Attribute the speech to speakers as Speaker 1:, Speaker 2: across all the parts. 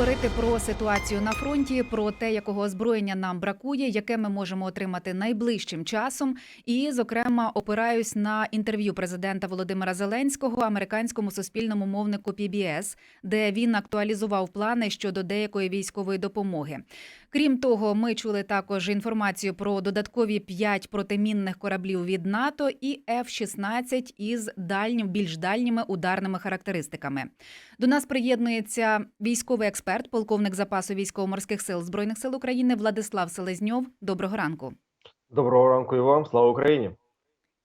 Speaker 1: говорити про ситуацію на фронті, про те, якого озброєння нам бракує, яке ми можемо отримати найближчим часом. І, зокрема, опираюсь на інтерв'ю президента Володимира Зеленського американському суспільному мовнику PBS, де він актуалізував плани щодо деякої військової допомоги. Крім того, ми чули також інформацію про додаткові 5 протимінних кораблів від НАТО і F-16 із дальнім, більш дальніми ударними характеристиками. До нас приєднується військовий експерт, полковник запасу військово-морських сил збройних сил України Владислав Селезньов. Доброго ранку.
Speaker 2: Доброго ранку і вам. Слава Україні.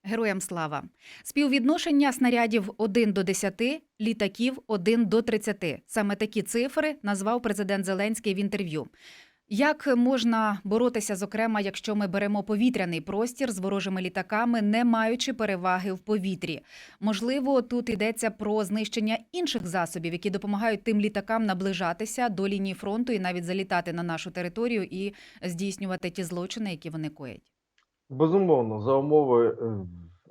Speaker 1: Героям слава. Співвідношення снарядів 1 до 10, літаків 1 до 30. Саме такі цифри назвав президент Зеленський в інтерв'ю. Як можна боротися, зокрема, якщо ми беремо повітряний простір з ворожими літаками, не маючи переваги в повітрі? Можливо, тут йдеться про знищення інших засобів, які допомагають тим літакам наближатися до лінії фронту і навіть залітати на нашу територію і здійснювати ті злочини, які вони коять.
Speaker 2: Безумовно, за умови е,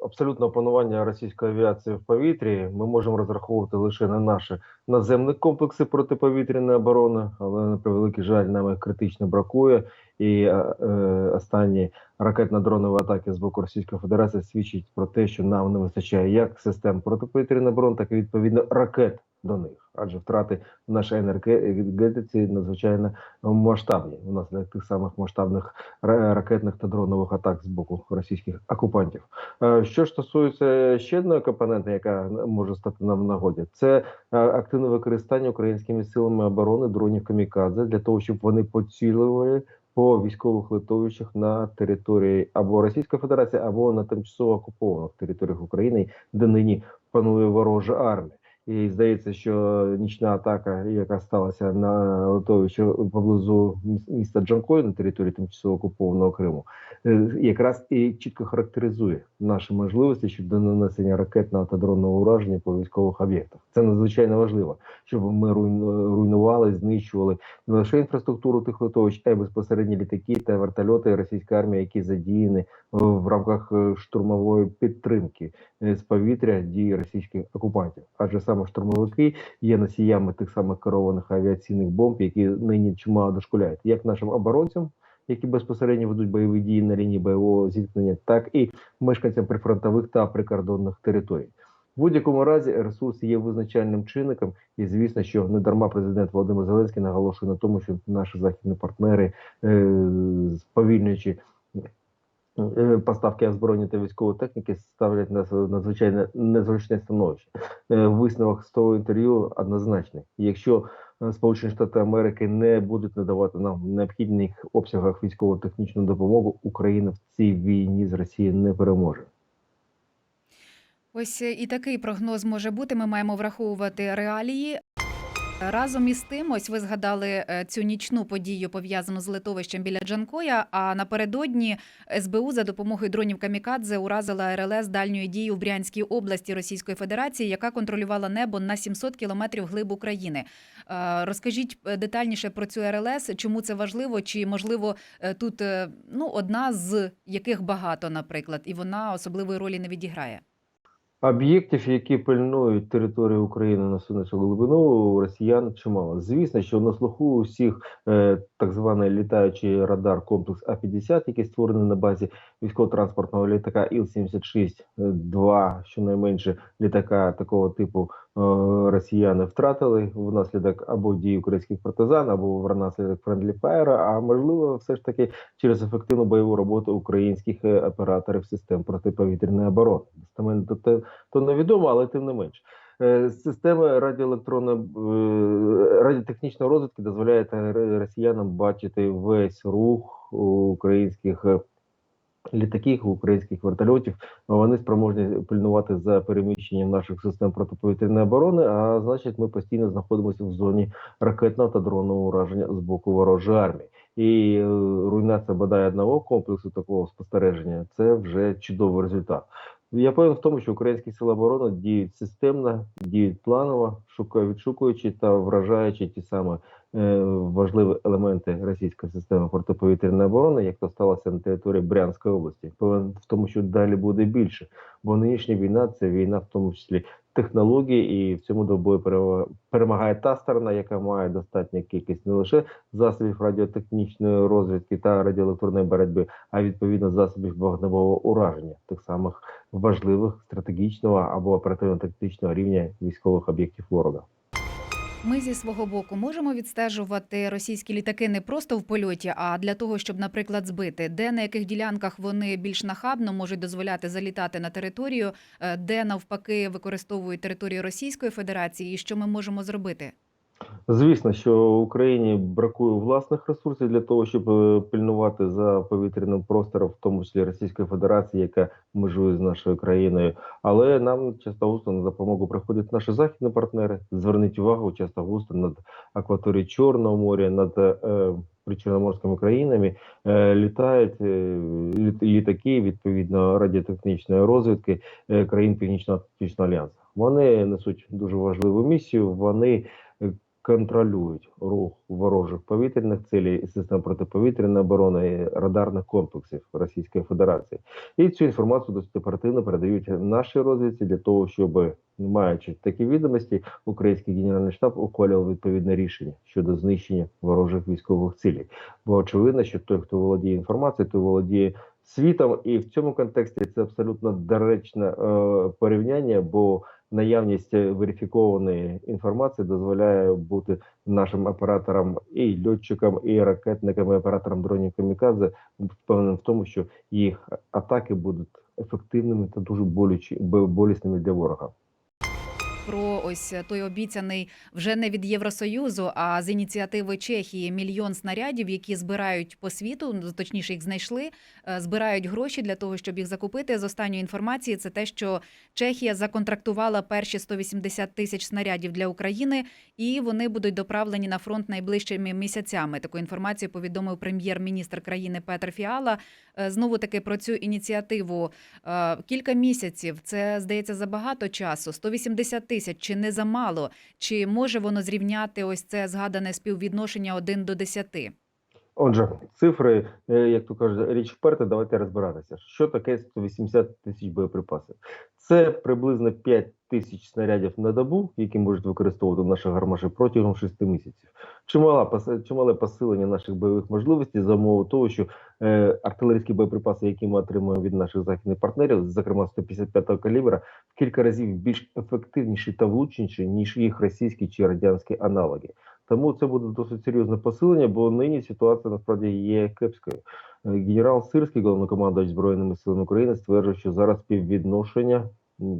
Speaker 2: абсолютного панування російської авіації в повітрі, ми можемо розраховувати лише на наші наземні комплекси протиповітряної оборони, але на превеликий жаль, нам їх критично бракує. І е, е, останні ракетно-дронові атаки з боку Російської Федерації свідчать про те, що нам не вистачає як систем протиповітряної оборони, так і відповідно ракет до них, адже втрати в нашій енергетиці надзвичайно масштабні внаслідок тих самих масштабних ракетних та дронових атак з боку російських окупантів. Е, Що ж стосується ще одної компоненти, яка може стати нам нагоді, це е, активне використання українськими силами оборони дронів камікадзе для того, щоб вони поцілювали по військових литовищах на території або Російської Федерації, або на тимчасово окупованих територіях України, де нині панує ворожа армія. І здається, що нічна атака, яка сталася на литовищі поблизу міс- міста Джанкой на території тимчасово окупованого Криму, е, якраз і чітко характеризує наші можливості щодо нанесення ракетного та дронного ураження по військових об'єктах. Це надзвичайно важливо, щоб ми руйну- руйнували, знищували не лише інфраструктуру тих литовищ, а й безпосередні літаки та вертольоти російської армії, які задіяні в рамках е, штурмової підтримки е, з повітря дії російських окупантів. Адже саме штурмовики є носіями тих самих керованих авіаційних бомб, які нині чимало дошкуляють, як нашим оборонцям. Які безпосередньо ведуть бойові дії на лінії бойового зіткнення, так і мешканцям прифронтових та прикордонних територій. В будь-якому разі ресурси є визначальним чинником, і звісно, що не дарма президент Володимир Зеленський наголошує на тому, що наші західні партнери, е, сповільнюючи поставки озброєння та військової техніки, ставлять нас надзвичайно незручне становище. Е, Висновок з того інтерв'ю однозначний. Якщо е, Сполучені Штати Америки не будуть надавати нам необхідних обсягах військово-технічну допомогу, Україна в цій війні з Росією не переможе.
Speaker 1: Ось е, і такий прогноз може бути. Ми маємо враховувати реалії. Разом із тим, ось ви згадали е, цю нічну подію пов'язану з литовищем біля Джанкоя. А напередодні СБУ за допомогою дронів Камікадзе уразила РЛС дальньої дії у Брянській області Російської Федерації, яка контролювала небо на 700 кілометрів глиб України. Е, Розкажіть е, детальніше про цю РЛС, чому це важливо, чи можливо тут ну одна з яких багато, наприклад, і вона особливої ролі не відіграє.
Speaker 2: Об'єктів, які пильнують територію України на сонячну глибину, у росіян чимало. Звісно, що на слуху усіх е, так званий літаючий радар комплекс А-50, який створений на базі військово-транспортного літака Іл-76, е, два щонайменше літака такого типу е, росіяни втратили внаслідок або дій українських партизан, або внаслідок френдлі фаєра, а можливо, все ж таки через ефективну бойову роботу українських е, операторів систем протиповітряної оборони. Достеменно то, то невідомо, але тим не менш. Е, Система радіоелектронної е, радіотехнічної розвитки дозволяє росіянам бачити весь рух українських е, літаків, українських вертольотів. Вони спроможні пильнувати за переміщенням наших систем протиповітряної оборони. А значить, ми постійно знаходимося в зоні ракетного та дронного ураження з боку ворожої армії. І е, руйнація бодай одного комплексу такого спостереження це вже чудовий результат. Я певен в тому, що українські сили оборони діють системно, діють планово, шукають, відшукуючи та вражаючи ті самі е, важливі елементи російської системи протиповітряної оборони, як то сталося на території Брянської області. Певен в тому, що далі буде більше, бо нинішня війна це війна, в тому числі технології, і в цьому добою перемагає та сторона, яка має достатню кількість не лише засобів радіотехнічної розвідки та радіоелектронної боротьби, а відповідно засобів вогневого ураження, тих самих важливих стратегічного або оперативно-тактичного рівня військових об'єктів ворога.
Speaker 1: Ми зі свого боку можемо відстежувати російські літаки не просто в польоті, а для того, щоб, наприклад, збити, де на яких ділянках вони більш нахабно можуть дозволяти залітати на територію, е, де навпаки використовують територію Російської Федерації, і що ми можемо зробити?
Speaker 2: Звісно, що Україні бракує власних ресурсів для того, щоб е, пильнувати за повітряним простором, в тому числі Російської Федерації, яка межує з нашою країною. Але нам часто густо на допомогу приходять наші західні партнери. Зверніть увагу, часто густо над акваторією Чорного моря, над е, причорноморськими країнами е, літають е, літ- літаки відповідно радіотехнічної розвідки е, країн Північно-Атлантичного альянсу. Вони несуть дуже важливу місію. Вони е, контролюють рух ворожих повітряних цілей і систем протиповітряної оборони і радарних комплексів Російської Федерації. І цю інформацію досить оперативно передають нашій розвідці для того, щоб маючи такі відомості, український генеральний штаб ухвалював відповідне рішення щодо знищення ворожих військових цілей. Бо очевидно, що той, хто володіє інформацією, той володіє світом, і в цьому контексті це абсолютно доречне е, порівняння, бо наявність верифікованої інформації дозволяє бути нашим операторам і льотчикам, і ракетникам, і операторам дронів камікадзе впевненим в тому, що їх атаки будуть ефективними та дуже болючі болісними для ворога.
Speaker 1: Про ось той обіцяний вже не від Євросоюзу, а з ініціативи Чехії мільйон снарядів, які збирають по світу, ну, точніше їх знайшли, е, збирають гроші для того, щоб їх закупити. З останньої інформації це те, що Чехія законтрактувала перші 180 тисяч снарядів для України, і вони будуть доправлені на фронт найближчими місяцями. Таку інформацію повідомив прем'єр-міністр країни Петр Фіала. Е, Знову таки про цю ініціативу Е, Кілька місяців це здається забагато часу. 180 тисяч чи не замало? Чи може воно зрівняти ось це згадане співвідношення 1 до 10?
Speaker 2: Отже, цифри, е, як то кажуть, річ вперта, давайте розбиратися. Що таке 180 тисяч боєприпасів? Це приблизно 5 тисяч снарядів на добу, які можуть використовувати наші гармаші протягом 6 місяців. Чимала чимале посилення наших бойових можливостей за умови того, що е, артилерійські боєприпаси, які ми отримуємо від наших західних партнерів, зокрема 155-го калібра, в кілька разів більш ефективніші та влучніші, ніж їх російські чи радянські аналоги. Тому це буде досить серйозне посилення, бо нині ситуація насправді є кепською. Е, Генерал Сирський, головнокомандувач Збройними силами України, стверджує, що зараз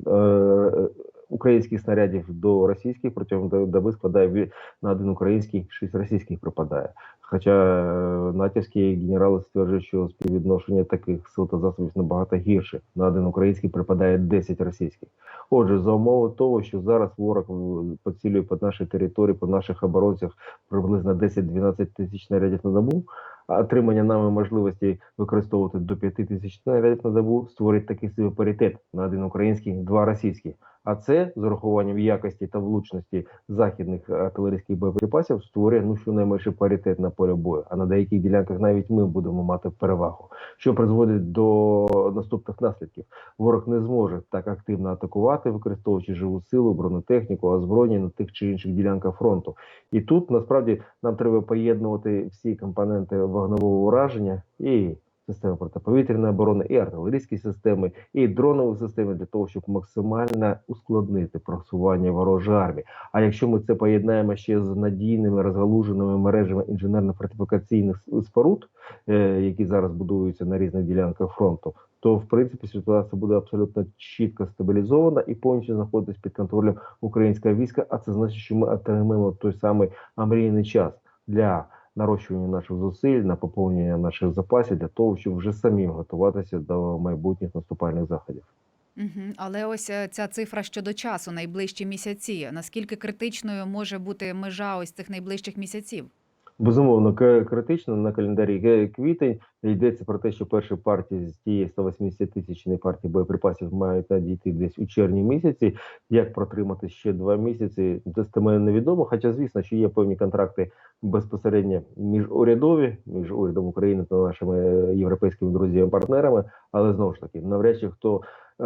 Speaker 2: е, українських снарядів до російських протягом до- доби складає на один український, шість російських припадає. Хоча е, натівські генерали стверджують, що співвідношення таких сил та засобів набагато гірше. На один український припадає 10 російських. Отже, за умови того, що зараз ворог е, поцілює по нашій території, по наших оборонцях приблизно 10-12 тисяч снарядів на добу, а отримання нами можливості використовувати до 5 тисяч снарядів на добу створить такий собі паритет на один український, два російські. А це з урахуванням якості та влучності західних артилерійських боєприпасів створює ну щонайменше паритет на полі бою. А на деяких ділянках навіть ми будемо мати перевагу, що призводить до наступних наслідків. Ворог не зможе так активно атакувати, використовуючи живу силу, бронетехніку, озброєння на тих чи інших ділянках фронту. І тут насправді нам треба поєднувати всі компоненти вогневого ураження і системи протиповітряної оборони, і артилерійські системи, і дронові системи для того, щоб максимально ускладнити просування ворожої армії. А якщо ми це поєднаємо ще з надійними розгалуженими мережами інженерно-фортифікаційних споруд, е, які зараз будуються на різних ділянках фронту, то в принципі ситуація буде абсолютно чітко стабілізована і повністю знаходитись під контролем українського війська. А це значить, що ми отримаємо той самий омріяний час для нарощування наших зусиль, на поповнення наших запасів для того, щоб вже самим готуватися до майбутніх наступальних заходів.
Speaker 1: Угу. Але ось е, ця цифра щодо часу, найближчі місяці. Наскільки критичною може бути межа ось цих найближчих місяців?
Speaker 2: Безумовно, критично на календарі квітень йдеться про те, що перші партії з тієї 180 тисячної партії боєприпасів мають надійти десь у червні місяці. Як протримати ще два місяці, достеменно невідомо. Хоча, звісно, що є певні контракти безпосередньо міжурядові, між урядом України та нашими європейськими друзями-партнерами. Але знову ж таки, навряд чи хто е,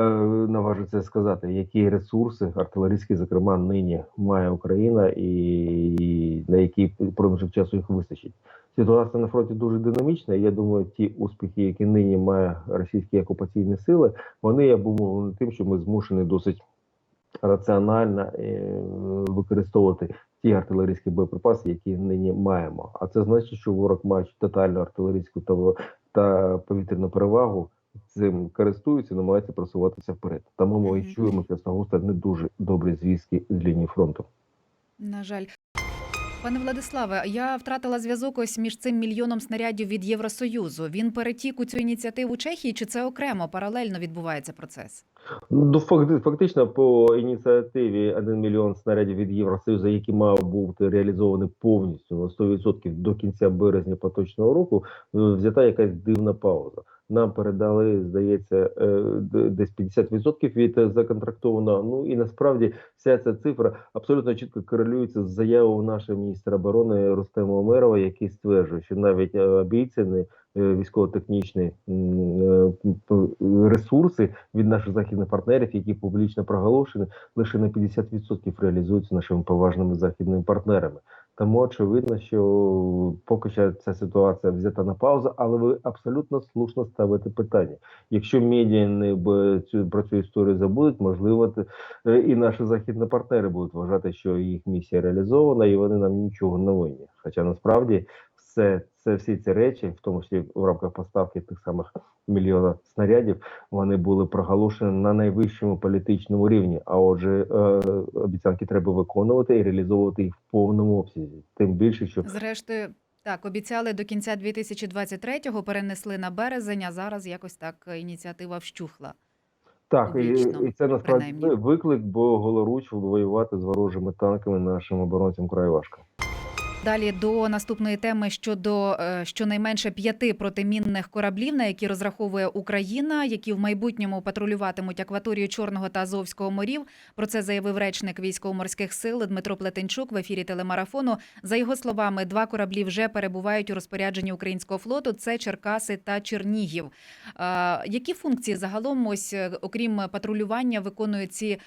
Speaker 2: наважу це сказати, які ресурси артилерійські, зокрема, нині має Україна, і на який проміжок часу їх вистачить. Ситуація на фронті дуже динамічна. і Я думаю, ті успіхи, які нині має російські окупаційні сили, вони є обумовлені тим, що ми змушені досить раціонально е, використовувати ті артилерійські боєприпаси, які нині маємо. А це значить, що ворог має тотальну артилерійську та повітряну перевагу. Цим користуються, намагаються просуватися вперед. Тому ми
Speaker 1: Мгм.
Speaker 2: і чуємо чесно густо не дуже добрі звістки з лінії фронту.
Speaker 1: На жаль. Пане Владиславе, я втратила зв'язок ось між цим мільйоном снарядів від Євросоюзу. Він перетік у цю ініціативу Чехії, чи це окремо паралельно відбувається процес?
Speaker 2: Ну, факти- фактично, по ініціативі 1 мільйон снарядів від Євросоюзу, які мав бути реалізований повністю на 100% до кінця березня поточного року, е, взята якась дивна пауза. Нам передали, здається, е, десь 50% від законтрактованого. Ну і насправді вся ця цифра абсолютно чітко корелюється з заявою нашого міністра оборони Рустема Омерова, який стверджує, що навіть обіцяні е, військово-технічні м, е, ресурси від наших західних партнерів, які публічно проголошені, лише на 50% реалізуються нашими поважними західними партнерами. Тому очевидно, що поки що ця ситуація взята на паузу, але ви абсолютно слушно ставите питання. Якщо медіа не цю про цю історію забудуть, можливо, е, і наші західні партнери будуть вважати, що їх місія реалізована, і вони нам нічого не винні. Хоча насправді все це всі ці речі, в тому числі в рамках поставки тих самих мільйона снарядів, вони були проголошені на найвищому політичному рівні. А отже, е, обіцянки треба виконувати і реалізовувати їх в повному обсязі. Тим більше, що
Speaker 1: Зрештою, так, обіцяли до кінця 2023-го, перенесли на березень, а зараз якось так ініціатива вщухла.
Speaker 2: так, і, і це насправді
Speaker 1: принаймні.
Speaker 2: виклик, бо голоруч воювати з ворожими танками нашим оборонцям край важко.
Speaker 1: Далі до наступної теми щодо е, щонайменше п'яти протимінних кораблів, на які розраховує Україна, які в майбутньому патрулюватимуть акваторію Чорного та Азовського морів. Про це заявив речник військово-морських сил Дмитро Плетенчук в ефірі телемарафону. За його словами, два кораблі вже перебувають у розпорядженні українського флоту. Це Черкаси та Чернігів. Е, Які функції загалом, ось е, окрім патрулювання, виконують ці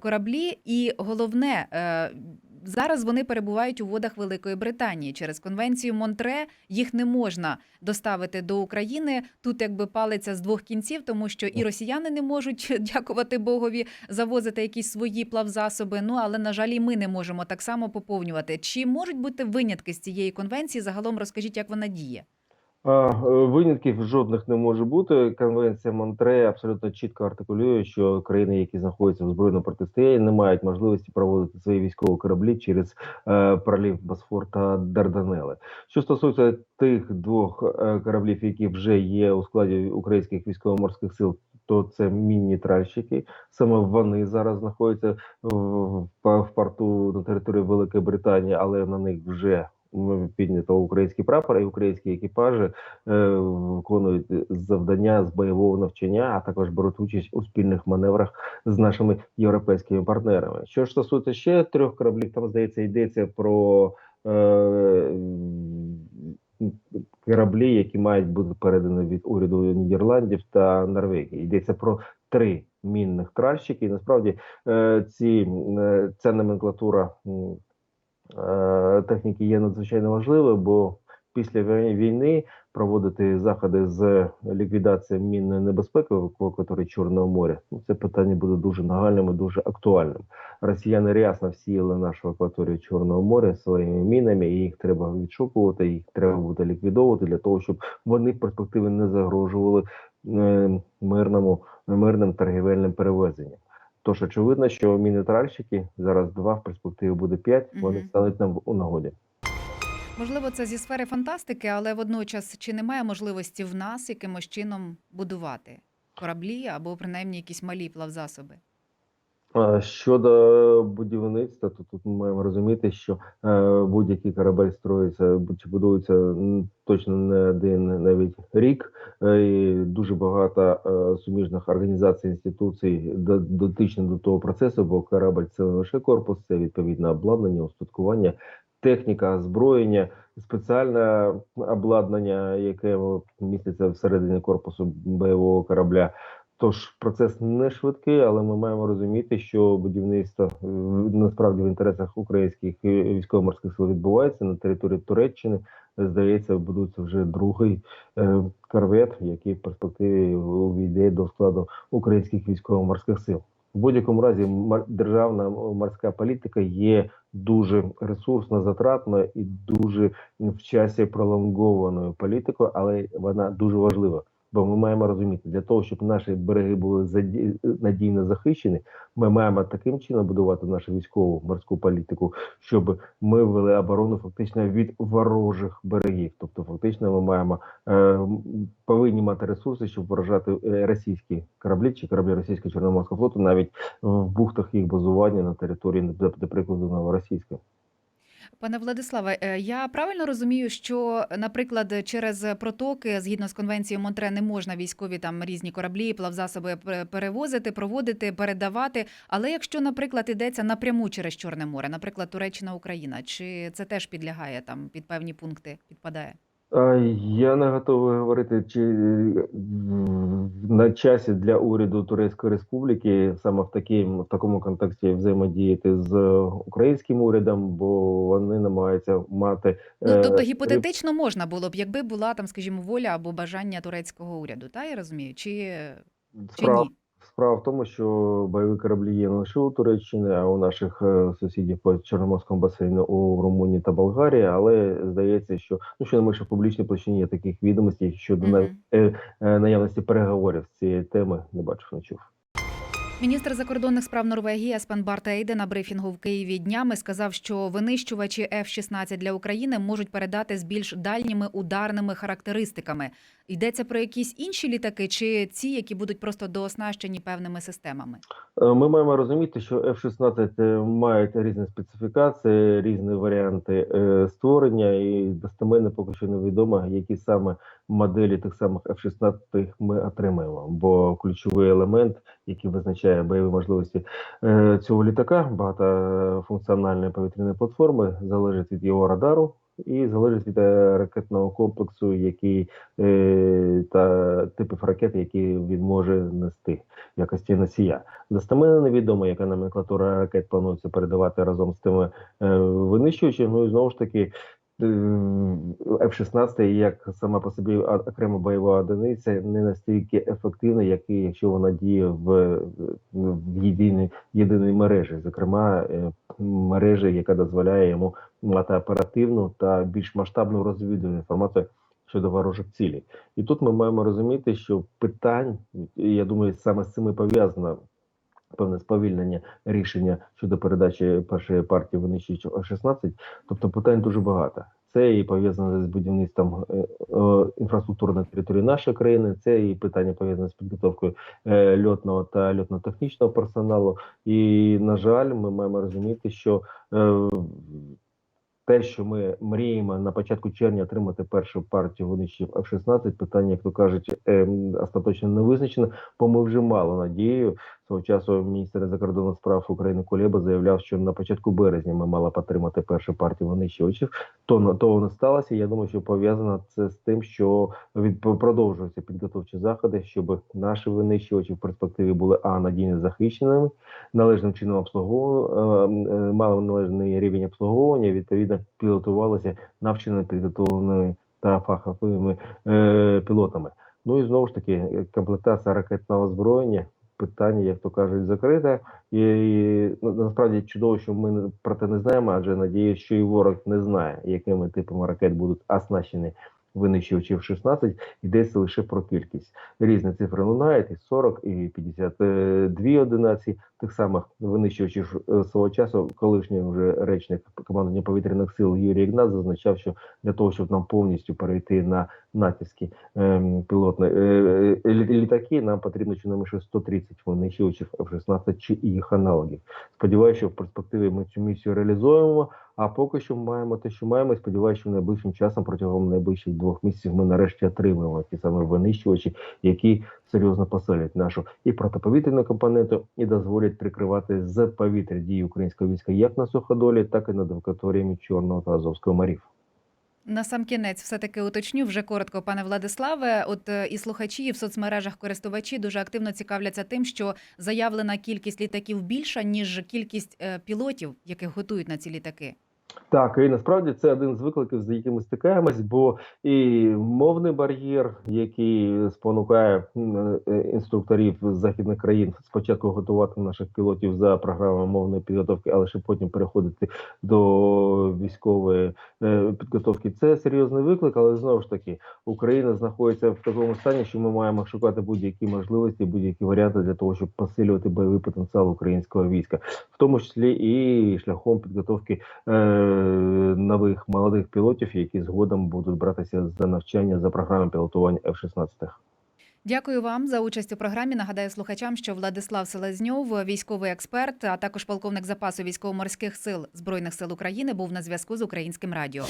Speaker 1: кораблі? І головне, зараз вони перебувають у водах Великої Британії. Через конвенцію Монтре їх не можна доставити до України. Тут якби палиться з двох кінців, тому що і росіяни не можуть, дякувати Богові, завозити якісь свої плавзасоби. Ну але на жаль, і ми не можемо так само поповнювати. Чи можуть бути винятки з цієї конвенції? Загалом розкажіть, як вона діє.
Speaker 2: Е, Винятків жодних не може бути. Конвенція Монтре абсолютно чітко артикулює, що країни, які знаходяться в збройному протистоянні, не мають можливості проводити свої військові кораблі через е, пролів Босфор та Дарданели. Що стосується тих двох е, кораблів, які вже є у складі українських військово-морських сил, то це мінні тральщики. Саме вони зараз знаходяться в, порту на території Великої Британії, але на них вже піднято український прапор, і українські екіпажі е, виконують завдання з бойового навчання, а також беруть участь у спільних маневрах з нашими європейськими партнерами. Що ж стосується ще трьох кораблів, там здається йдеться про е, кораблі, які мають бути передані від уряду Нідерландів та Норвегії. Йдеться про три мінних тральщики. І насправді е, ці е, ця номенклатура. Е, техніки є надзвичайно важливою, бо після війни проводити заходи з ліквідації мінної небезпеки в акваторії Чорного моря. Ну, це питання буде дуже нагальним і дуже актуальним. Росіяни рясно всіяли нашу акваторію Чорного моря своїми мінами, і їх треба відшукувати, їх треба буде ліквідовувати для того, щоб вони в перспективі не загрожували е, мирному мирним торгівельним перевезенням. Тож очевидно, що міни-тральщики зараз два в перспективі буде п'ять. Вони стануть нам у нагоді.
Speaker 1: Можливо, це зі сфери фантастики, але водночас чи немає можливості в нас якимось чином будувати кораблі або принаймні якісь малі плавзасоби?
Speaker 2: Щодо будівництва, то тут ми маємо розуміти, що е, будь-який корабель строїться чи будується точно не один навіть рік. Е, і дуже багато е, суміжних організацій інституцій до- дотичні до того процесу, бо корабель це не лише корпус, це відповідне обладнання, устаткування, техніка, озброєння, спеціальне обладнання, яке міститься всередині корпусу бойового корабля. Тож процес не швидкий, але ми маємо розуміти, що будівництво е, насправді в інтересах українських е, військово-морських сил відбувається на території Туреччини. Здається, будується вже другий е, корвет, який в перспективі увійде до складу українських військово-морських сил. В будь-якому разі державна морська політика є дуже ресурсно затратною і дуже в часі пролонгованою політикою, але вона дуже важлива. Бо ми маємо розуміти, для того, щоб наші береги були надійно захищені, ми маємо таким чином будувати нашу військову морську політику, щоб ми вели оборону фактично від ворожих берегів. Тобто, фактично, ми маємо е, повинні мати ресурси, щоб вражати е, російські кораблі чи кораблі російського чорноморського флоту, навіть в бухтах їх базування на території, до прикладу, Новоросійська.
Speaker 1: Пане Владиславе, е, я правильно розумію, що, наприклад, через протоки, згідно з конвенцією Монтре, не можна військові там різні кораблі, плавзасоби пе- перевозити, проводити, передавати. Але якщо, наприклад, йдеться напряму через Чорне море, наприклад, Туреччина, Україна, чи це теж підлягає там під певні пункти, підпадає?
Speaker 2: Я не готовий говорити, чи е, на часі для уряду Турецької Республіки саме в таким, в такому контексті взаємодіяти з українським урядом, бо вони намагаються мати
Speaker 1: Ну
Speaker 2: е,
Speaker 1: тобто гіпотетично можна було б, якби була там, скажімо, воля або бажання турецького уряду, та я розумію, чи, чи ні?
Speaker 2: Справа в тому, що бойові кораблі є не лише у Туреччині, а у наших е, сусідів по Чорноморському басейну у Румунії та Болгарії. Але здається, що ну що не менше в публічній площині є таких відомостей щодо е, е, наявності переговорів з цієї теми. Не бачив, не чув.
Speaker 1: Міністр закордонних справ Норвегії Еспен Барт Ейде на брифінгу в Києві днями сказав, що винищувачі F-16 для України можуть передати з більш дальніми ударними характеристиками. Йдеться про якісь інші літаки, чи ці, які будуть просто дооснащені певними системами?
Speaker 2: Е, Ми маємо розуміти, що F-16 е, мають різні специфікації, різні варіанти е, створення, і достеменно поки що невідомо, які саме моделі тих самих F-16 ми отримаємо. Бо ключовий елемент, який визначає бойові можливості е, цього літака, багатофункціональної повітряної платформи, залежить від його радару. І залежить від е, ракетного комплексу, який е, та типів ракет, які він може нести в якості носія. Достеменно невідомо, яка номенклатура ракет планується передавати разом з тими винищувачами. Ну і знову ж таки, F-16, як сама по собі окрема бойова одиниця, не настільки ефективна, як і якщо вона діє в, в єдиній єдиній мережі, зокрема е, мережі, яка дозволяє йому мати оперативну та більш масштабну розвідувальну інформацію щодо ворожих цілей. І тут ми маємо розуміти, що питань, я думаю, саме з цим і пов'язано певне сповільнення рішення щодо передачі першої партії винищувачів А-16, тобто питань дуже багато. Це і пов'язане з будівництвом е, е, інфраструктури на території нашої країни, це і питання пов'язане з підготовкою е, льотного та льотно-технічного персоналу. І, на жаль, ми маємо розуміти, що е, те, що ми мріємо на початку червня отримати першу партію винищів F-16, питання, як то кажуть, ем, остаточно не визначено, бо ми вже мало надію. Свого часу міністр закордонних справ України Кулеба заявляв, що на початку березня ми мали б отримати першу партію винищувачів. То на того не сталося. Я думаю, що пов'язано це з тим, що від продовжуються підготовчі заходи, щоб наші винищувачі в перспективі були а надійно захищеними, належним чином обслуговували, мали належний рівень обслуговування. Відповідно, пілотувалися навченими підготовленими та фаховими е, пілотами. Ну і знову ж таки, комплектація ракетного озброєння. Питання, як то кажуть, закрите, і, і ну, насправді чудово, що ми про це не знаємо, адже надіюсь, що і ворог не знає, якими типами ракет будуть оснащені винищувачі F-16, йдеться лише про кількість. Різні цифри лунають, і 40, і 52 одиниці тих самих винищувачів е, свого часу. Колишній вже речник командування повітряних сил Юрій Ігнат зазначав, що для того, щоб нам повністю перейти на натівські ем, пілотні е, е, лі- літаки, нам потрібно щонайменше 130 винищувачів F-16 чи їх аналогів. Сподіваюся, що в перспективі ми цю місію реалізуємо. А поки що маємо те, що маємо. і Сподіваюся, що найближчим часом протягом найближчих двох місяців ми нарешті отримаємо ті саме винищувачі, які серйозно посилять нашу і протиповітряну компоненту, і дозволять прикривати з повітря дії українського війська як на суходолі, так і над акваторіями Чорного та Азовського морів.
Speaker 1: На сам кінець все таки уточню вже коротко, пане Владиславе. От е, і слухачі, і в соцмережах користувачі дуже активно цікавляться тим, що заявлена кількість літаків більша ніж кількість е, пілотів, яких готують на ці літаки.
Speaker 2: Так, і насправді це один з викликів, з якими стикаємось, бо і мовний бар'єр, який спонукає е, інструкторів з західних країн спочатку готувати наших пілотів за програмою мовної підготовки, але ще потім переходити до військової е, підготовки. Це серйозний виклик, але знову ж таки Україна знаходиться в такому стані, що ми маємо шукати будь-які можливості, будь-які варіанти для того, щоб посилювати бойовий потенціал українського війська, в тому числі і шляхом підготовки. Е, нових молодих пілотів, які згодом будуть братися за навчання за програмою пілотування F-16.
Speaker 1: Дякую вам за участь у програмі. Нагадаю слухачам, що Владислав Селезньов, військовий експерт, а також полковник запасу військово-морських сил збройних сил України, був на зв'язку з українським радіо.